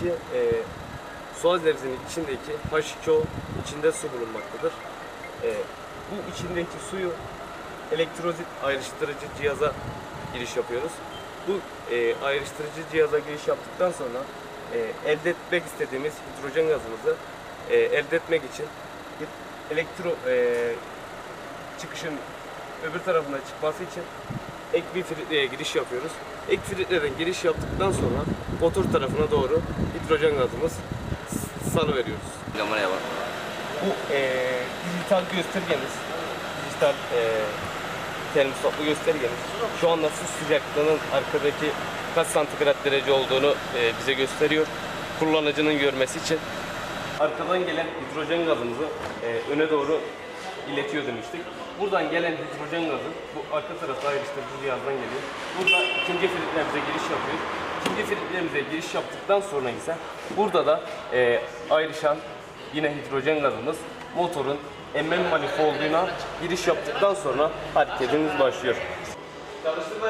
ki e, Suaz Denizi'nin içindeki H2O içinde su bulunmaktadır. E, bu içindeki suyu elektrozit ayrıştırıcı cihaza giriş yapıyoruz. Bu e, ayrıştırıcı cihaza giriş yaptıktan sonra e, elde etmek istediğimiz hidrojen gazımızı e, elde etmek için elektro e, çıkışın öbür tarafına çıkması için ek bir filtreye giriş yapıyoruz. Ek filtreden giriş yaptıktan sonra motor tarafına doğru hidrojen gazımız s- salıveriyoruz. Kameraya bak. Bu e, dijital göstergemiz, dijital e, termostatlı göstergemiz şu anda su sıcaklığının arkadaki kaç santigrat derece olduğunu e, bize gösteriyor. Kullanıcının görmesi için. Arkadan gelen hidrojen gazımızı e, öne doğru iletiyor demiştik. Buradan gelen hidrojen gazı bu arka tarafta ayrıştırıcı cihazdan geliyor. Burada ikinci filtremize giriş yapıyor. İkinci filtremize giriş yaptıktan sonra ise burada da e, ayrışan yine hidrojen gazımız motorun emme manifolduna giriş yaptıktan sonra hareketimiz başlıyor. Çalıştır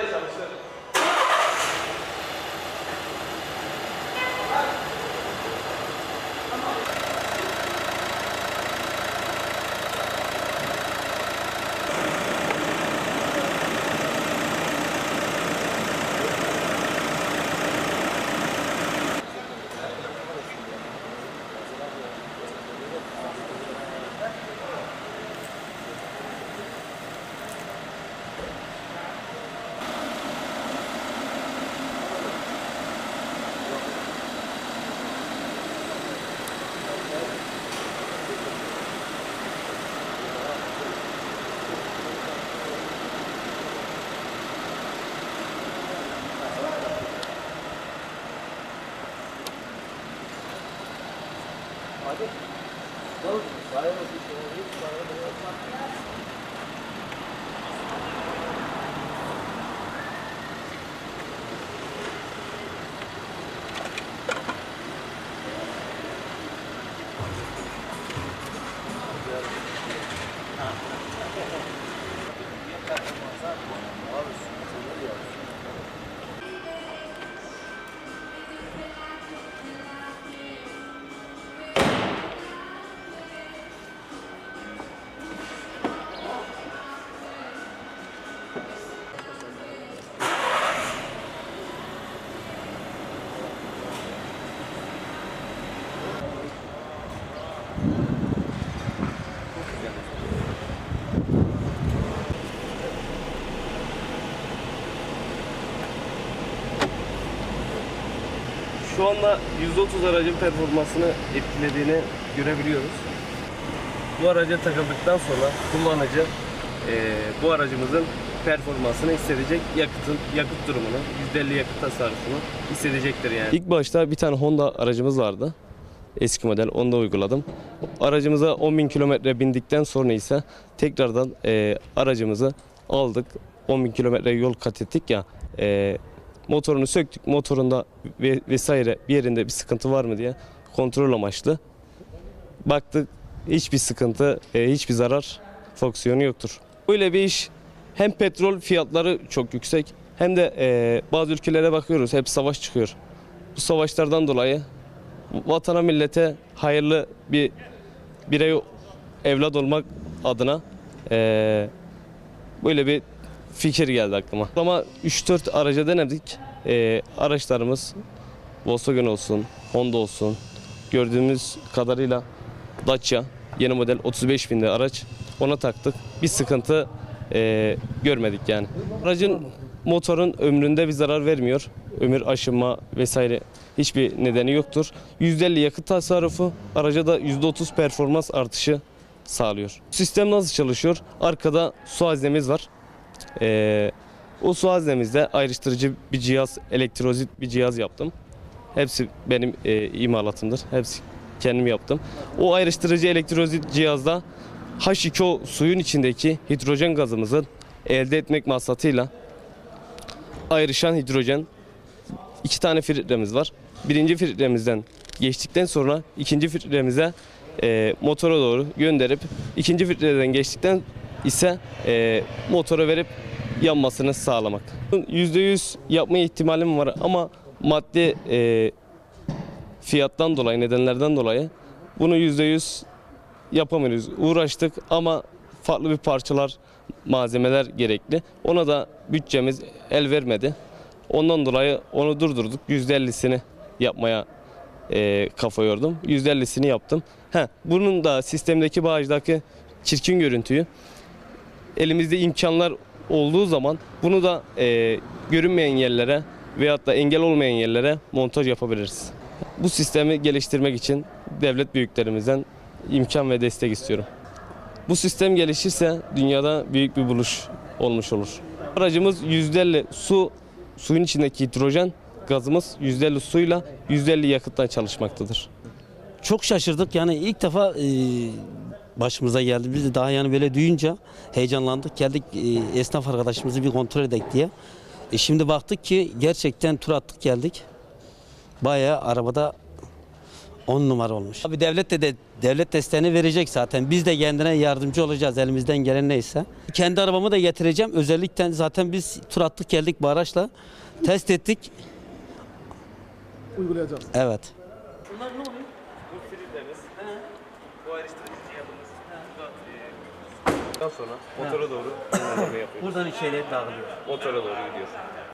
Hadi. Doğru. Bayramı seçiyorum. Bayramı seçiyorum. Şu anda %30 aracın performansını etkilediğini görebiliyoruz. Bu araca takıldıktan sonra kullanıcı eee, bu aracımızın performansını hissedecek, yakıtın yakıt durumunu, %50 yakıt tasarrufunu hissedecektir yani. İlk başta bir tane Honda aracımız vardı. Eski model, onu da uyguladım. Aracımıza 10.000 kilometre bindikten sonra ise tekrardan eee, aracımızı aldık. 10.000 kilometre yol kat ettik ya. eee, motorunu söktük. Motorunda ve vesaire bir yerinde bir sıkıntı var mı diye kontrol amaçlı. Baktık hiçbir sıkıntı, e, hiçbir zarar fonksiyonu yoktur. Böyle bir iş hem petrol fiyatları çok yüksek hem de e, bazı ülkelere bakıyoruz hep savaş çıkıyor. Bu savaşlardan dolayı vatana millete hayırlı bir birey evlat olmak adına e, böyle bir fikir geldi aklıma. Ama 3-4 araca denedik. E, araçlarımız Volkswagen olsun, Honda olsun gördüğümüz kadarıyla Dacia yeni model 35 binde araç ona taktık. Bir sıkıntı e, görmedik yani. Aracın motorun ömründe bir zarar vermiyor. Ömür aşınma vesaire hiçbir nedeni yoktur. %50 yakıt tasarrufu araca da %30 performans artışı sağlıyor. Sistem nasıl çalışıyor? Arkada su haznemiz var. Ee, o su haznemizde ayrıştırıcı bir cihaz, elektrozit bir cihaz yaptım. Hepsi benim e, imalatımdır. Hepsi kendim yaptım. O ayrıştırıcı elektrozit cihazda H2O suyun içindeki hidrojen gazımızı elde etmek maksatıyla ayrışan hidrojen iki tane filtremiz var. Birinci filtremizden geçtikten sonra ikinci filtremize e, motora doğru gönderip ikinci filtreden geçtikten ise e, motora verip yanmasını sağlamak. %100 yapma ihtimalim var ama maddi e, fiyattan dolayı, nedenlerden dolayı bunu %100 yapamıyoruz. Uğraştık ama farklı bir parçalar, malzemeler gerekli. Ona da bütçemiz el vermedi. Ondan dolayı onu durdurduk. %50'sini yapmaya e, kafa yordum. %50'sini yaptım. Heh, bunun da sistemdeki bağaçtaki çirkin görüntüyü elimizde imkanlar olduğu zaman bunu da e, görünmeyen yerlere veyahut da engel olmayan yerlere montaj yapabiliriz. Bu sistemi geliştirmek için devlet büyüklerimizden imkan ve destek istiyorum. Bu sistem gelişirse dünyada büyük bir buluş olmuş olur. Aracımız %50 su, suyun içindeki hidrojen gazımız %50 suyla %50 yakıttan çalışmaktadır. Çok şaşırdık yani ilk defa e, başımıza geldi. Biz de daha yani böyle duyunca heyecanlandık. Geldik e, esnaf arkadaşımızı bir kontrol edek diye. E, şimdi baktık ki gerçekten tur attık geldik. Bayağı arabada 10 numara olmuş. Abi devlet de, de devlet desteğini verecek zaten. Biz de kendine yardımcı olacağız elimizden gelen neyse. Kendi arabamı da getireceğim. Özellikle zaten biz tur attık geldik bu araçla. Test ettik. uygulayacağız. Evet. Bu filtremiz, bu ayrıştırıcı cihazımız. Daha sonra motora doğru yönlendirme yapıyoruz. Buradan içeriye dağılıyor. Motora doğru gidiyor.